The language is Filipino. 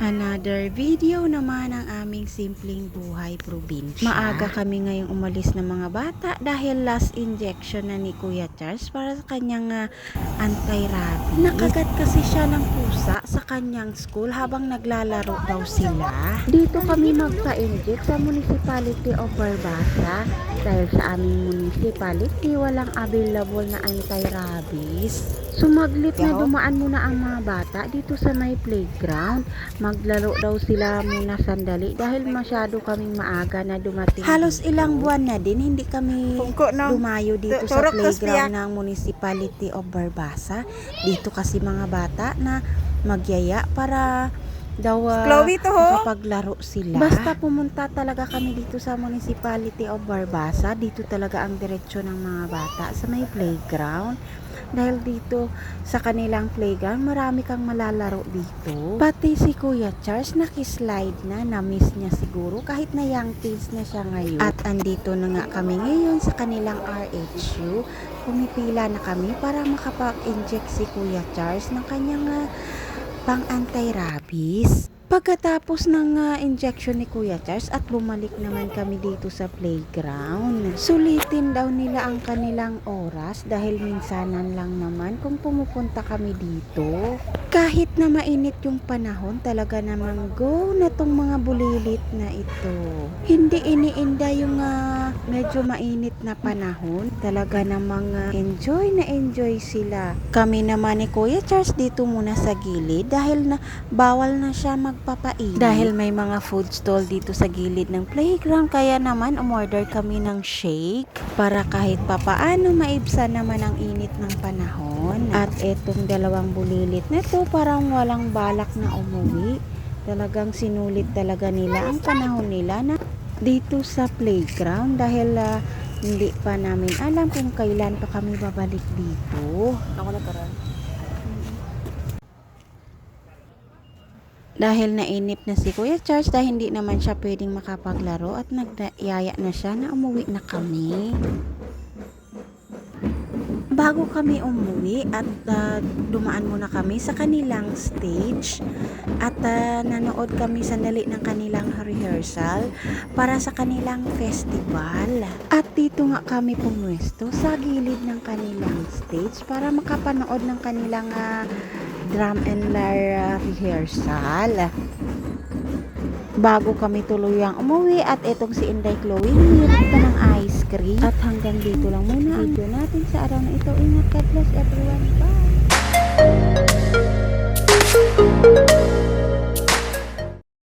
Another video naman ang aming simpleng buhay probinsya. Maaga kami ngayong umalis ng mga bata dahil last injection na ni Kuya Charles para sa kanyang ah, anti-rabies. Nakagat kasi siya ng pusa sa kanyang school habang naglalaro daw sila. Dito kami magpa-inject sa Municipality of Barbasa dahil sa aming municipality walang available na anti-rabies. Sumaglit na dumaan muna ang mga bata dito sa may playground. Maglaro daw sila muna sandali dahil masyado kaming maaga na dumating. Halos ilang buwan na din hindi kami dumayo dito sa playground ng Municipality of Barbasa. Dito kasi mga bata na magyaya para daw ah, Chloe to ho. makapaglaro sila. Basta pumunta talaga kami dito sa Municipality of Barbasa. Dito talaga ang diretsyo ng mga bata sa may playground. Dahil dito sa kanilang playground, marami kang malalaro dito. Pati si Kuya Charles nakislide na, na-miss niya siguro kahit na young teens na siya ngayon. At andito na nga kami ngayon sa kanilang RHU. Pumipila na kami para makapag-inject si Kuya Charles ng kanyang ah, pang anti-rabies. Pagkatapos ng ah, injection ni Kuya Charles at bumalik naman kami dito sa playground. Sulitin daw nila ang kanilang oras dahil minsanan lang naman kung pumupunta kami dito. Kahit na mainit yung panahon, talaga namang go na tong mga bulilit na ito. Hindi iniinda yung ah, medyo mainit na panahon. Talaga namang ah, enjoy na enjoy sila. Kami naman ni Kuya Charles dito muna sa gilid dahil na bawal na siya magpapainit. Dahil may mga food stall dito sa gilid ng playground kaya naman umorder kami ng shake para kahit papaano maibsan naman ang init ng panahon. At etong dalawang bulilit na to parang walang balak na umuwi. Talagang sinulit talaga nila ang panahon nila na dito sa playground dahil ah, hindi pa namin alam kung kailan pa kami babalik dito. Ako na karan. Dahil nainip na si Kuya Charles dahil hindi naman siya pwedeng makapaglaro at nagyaya na siya na umuwi na kami. Bago kami umuwi at ah, dumaan muna kami sa kanilang stage at ah, nanood kami sandali ng kanilang rehearsal para sa kanilang festival. At dito nga kami pumwesto sa gilid ng kanilang stage para makapanood ng kanilang ah, drum and lyre ah, rehearsal. Bago kami tuluyang umuwi at itong si Inday Chloe ng ice cream. At hanggang dito lang muna ang video natin sa araw na ito. Ingat God bless everyone. Bye!